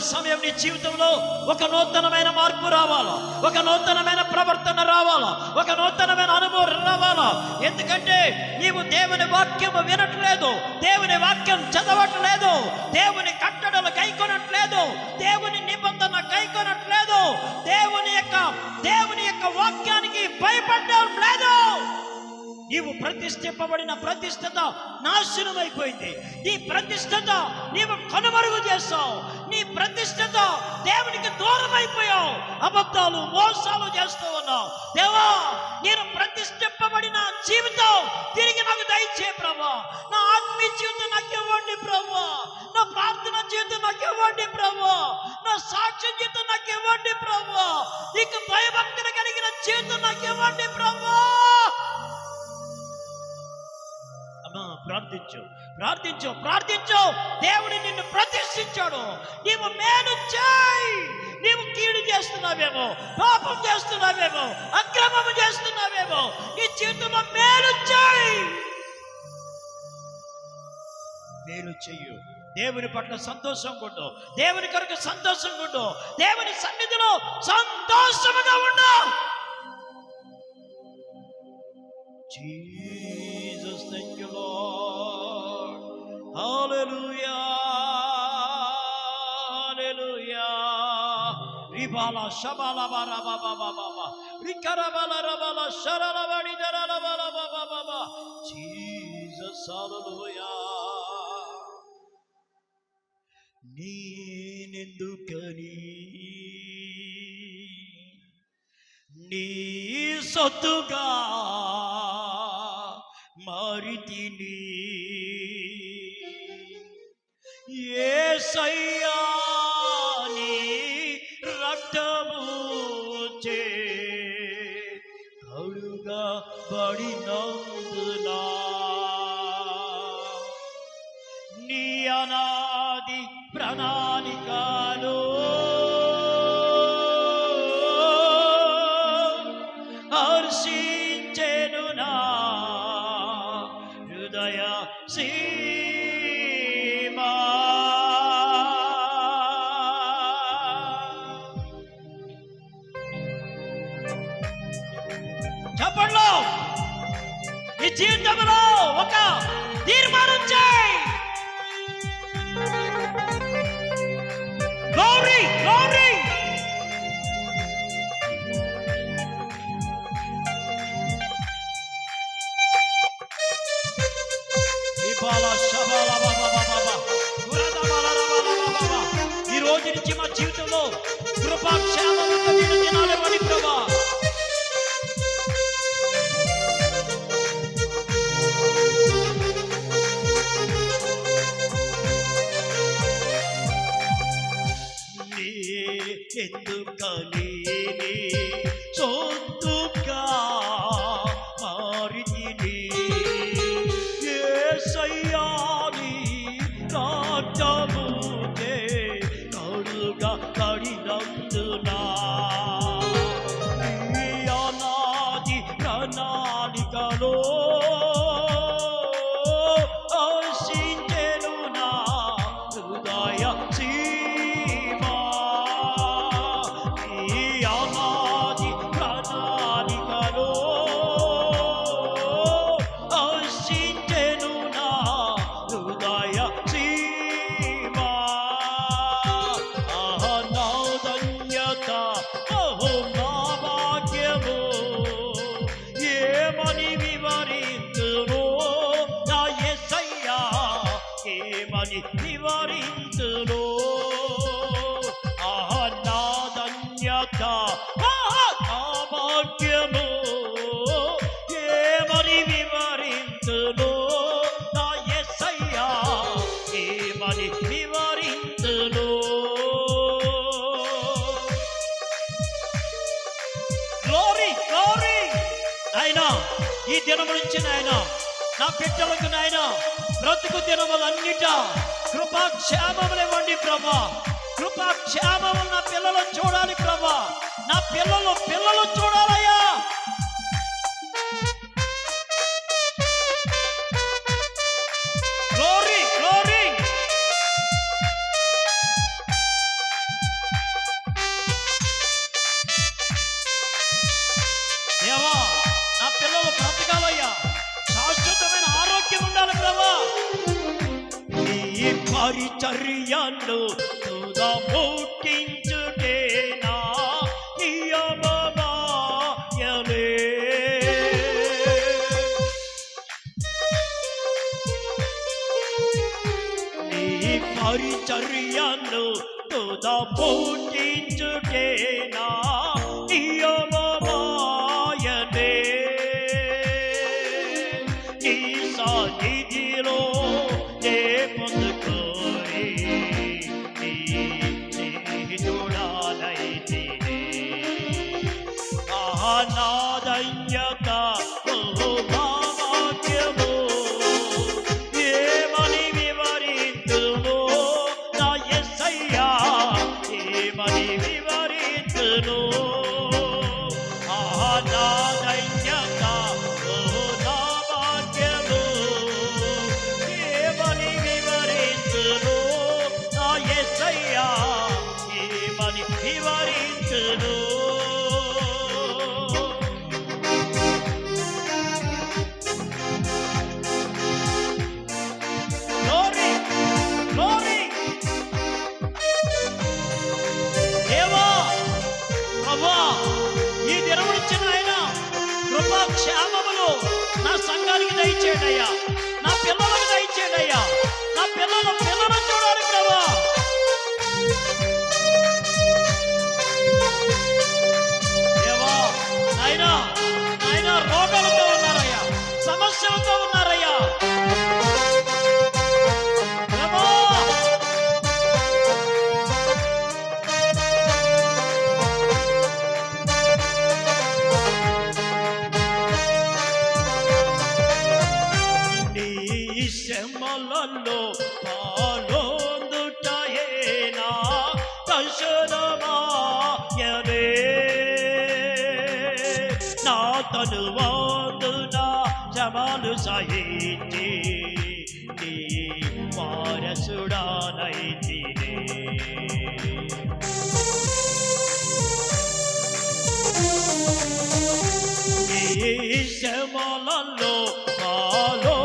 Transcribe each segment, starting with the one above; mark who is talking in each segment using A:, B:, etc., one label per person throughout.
A: సమయం నీ జీవితంలో ఒక నూతనమైన మార్పు రావాలా? ఒక నూతనమైన ప్రవర్తన రావాలా? ఒక నూతనమైన అనుభవం రావాలా? ఎందుకంటే నీవు దేవుని వాక్యం వినట్లేదు దేవుని వాక్యం చదవట్లేదు దేవుని కట్టడలు కైకొనట్లేదు దేవుని నిబంధన కైకొనట్లేదు దేవుని యొక్క దేవుని యొక్క వాక్యానికి భయపడడం లేదు. నీవు ప్రతిష్ఠింపబడిన ప్రతిష్టత నాశనమైపోయింది. నీ ప్రతిష్టత నీవు కనుమరుగు చేస్తావు నీ ప్రతిష్టతో దేవునికి దూరం అయిపోయావు అబద్ధాలు మోసాలు చేస్తూ ఉన్నావు. దేవా నేను ప్రతిష్ఠింపబడిన జీవితం తిరిగి నాకు దయచే ప్రభా. నా ఆత్మీయ జీవితం నాకు ఇవ్వండి ప్రభా. నా ప్రార్థన జీవితం నాకు ఇవ్వండి ప్రభా. నా సాక్ష్య జీవితం నాకు ఇవ్వండి ప్రభా. నీకు భయభక్తులు కలిగిన జీవితం నాకు ఇవ్వండి ప్రభా. ప్రార్థించు. ప్రార్థించు ప్రార్థించు. దేవుడు నిన్ను ప్రతిష్ఠించాడు. నీవు మేలు చేయి. నీవు కీడు చేస్తున్నావేమో పాపం చేస్తున్నావేమో అక్రమము చేస్తున్నావేమో నీ జీవితంలో మేలు చేయి. మేలు చెయ్యు. దేవుని పట్ల సంతోషం ఉండు. దేవుని కొరకు సంతోషం ఉండు. దేవుని సన్నిధిలో సంతోషముగా ఉండు. shabala bara baba baba baba. Rikarabala rabala sharala bari darala bala baba baba. Jesus, hallelujah. నేనెందుకని నీ సొత్తుగా మారితిని ఏసయ్యా నీ گا بڑی نوز لا చెప్పండి ఈ జీవితంలో ఒక తీర్మానం చేయి. గౌరీ గౌరీ. ఈ రోజు నుంచి మా జీవితంలో కృపాక్షేమం ఏమని నివారించును ఆహా నా ధన్యత నా భాగ్యము ఏమని వివరించును నా ఎసయ్యా ఏమని వివరించును గ్లోరీ గ్లోరీ అయినా ఈ దినం నుంచి నాయనా నా బిడ్డలకు నాయన. బ్రతుకు దినములన్నిట కృపాక్షేమములు ఇవ్వండి ప్రభా. కృపాక్షేమములు నా పిల్లలు చూడాలి ప్రభా. నా పిల్లలు పిల్లలు చూడాలయ్యా. పరిచర్యలు ముట్టించుటేనా పరిచర్యలు తుద పుట్టించుటేనా? ఇయమ శ్రమలలో పాలొందుటయేనా? దర్శనమాయరే నా తనువందున జమాలు సహించి నీ వారసుడానైతినే. శ్రమలలో పాలో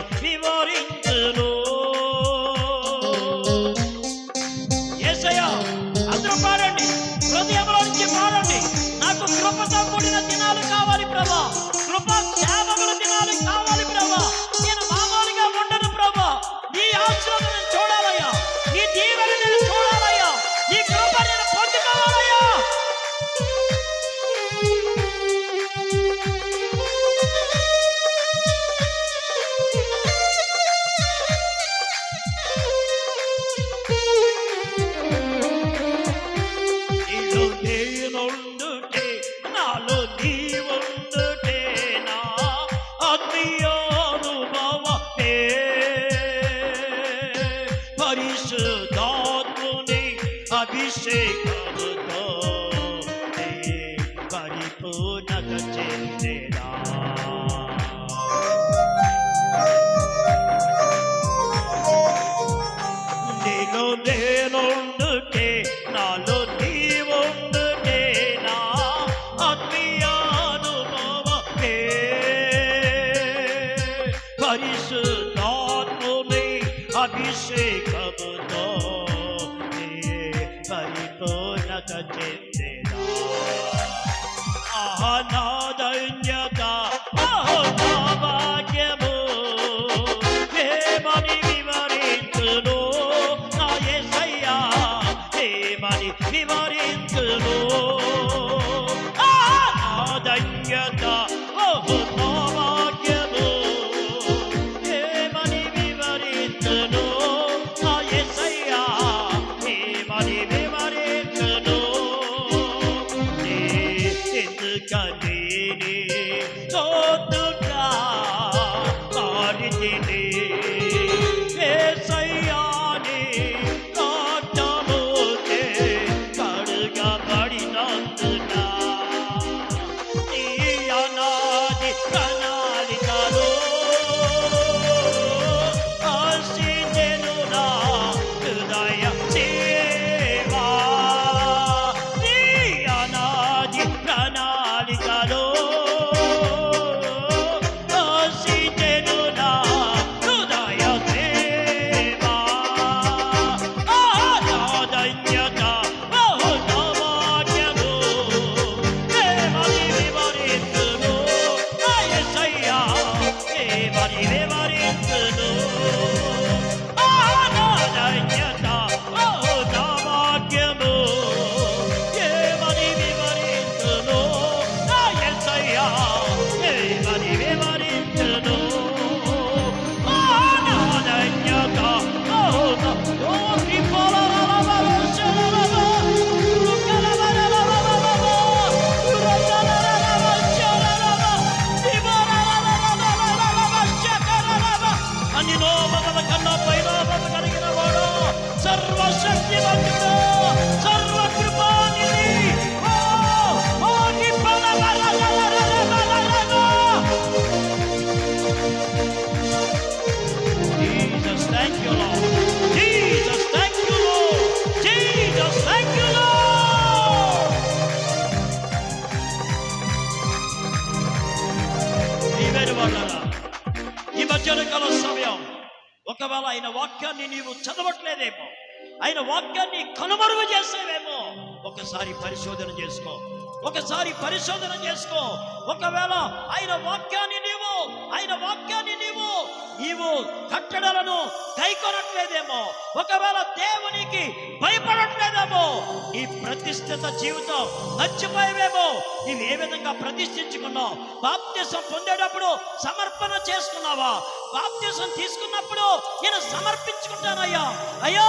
A: వివరించును. అభిషేకం పరిపూర్ణత చెందేరా నీలో నేనుండుటే నాలో నీవుండుటే నా ఆత్మీయానుభవే ధన్యత చెందిన ఆహా నా ధన్యత ఆహో నా భాగ్యము ఏమని వివరించును నా ఎసయ్యా ఏమని వివరించును ఆహా నా ధన్యత ఓహో Everybody ఆయన వాక్యాన్ని నీవు చదవట్లేదేమో. ఆయన వాక్యాన్ని కనుమరుగు చేసేవేమో. ఒకసారి పరిశోధన చేసుకో. ఒకసారి పరిశోధన చేసుకో. ఒకవేళ ఆయన వాక్యాన్ని ఆయన వాక్యాన్ని నీవు నీవు కట్టడలను కైకొనట్లేదేమో. ఒకవేళ దేవునికి భయపడట్లేదేమో ఈ ప్రతిష్ఠిత జీవితం మర్చిపోయేవేమో. నీవు ఏ విధంగా ప్రతిష్ఠించుకున్నావు? బాప్తిసం పొందేటప్పుడు సమర్పణ చేసుకున్నావా? బాప్తిసం తీసుకున్నప్పుడు నేను సమర్పించుకుంటానయ్యా. అయ్యా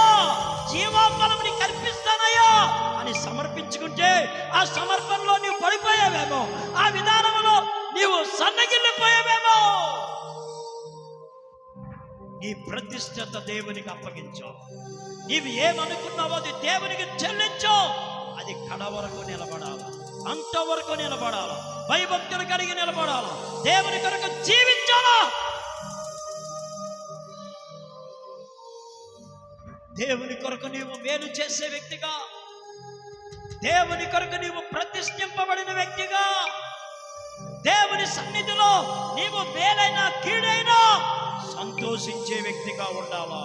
A: జీవాంబలం కల్పిస్తానయ్యా అని సమర్పించుకుంటే ఆ సమర్పణలో నీవు పడిపోయావేమో. ఆ విధంగా నీవు సన్నగిల్లిపోయావేమో. నీ ప్రతిష్టత దేవునికి అప్పగించు. నీవు ఏమనుకున్నావో అది దేవునికి చెల్లించు. అది కడ వరకు నిలబడాలి అంతవరకు నిలబడాలి భయభక్తులు కలిగి నిలబడాలి దేవుని కొరకు జీవించాలా. దేవుని కొరకు నీవు మేలు చేసే వ్యక్తిగా దేవుని కొరకు నీవు ప్రతిష్ఠింపబడిన వ్యక్తిగా దేవుని సన్నిధిలో నీవు మేలైనా కీడైనా సంతోషించే వ్యక్తిగా ఉండాలా?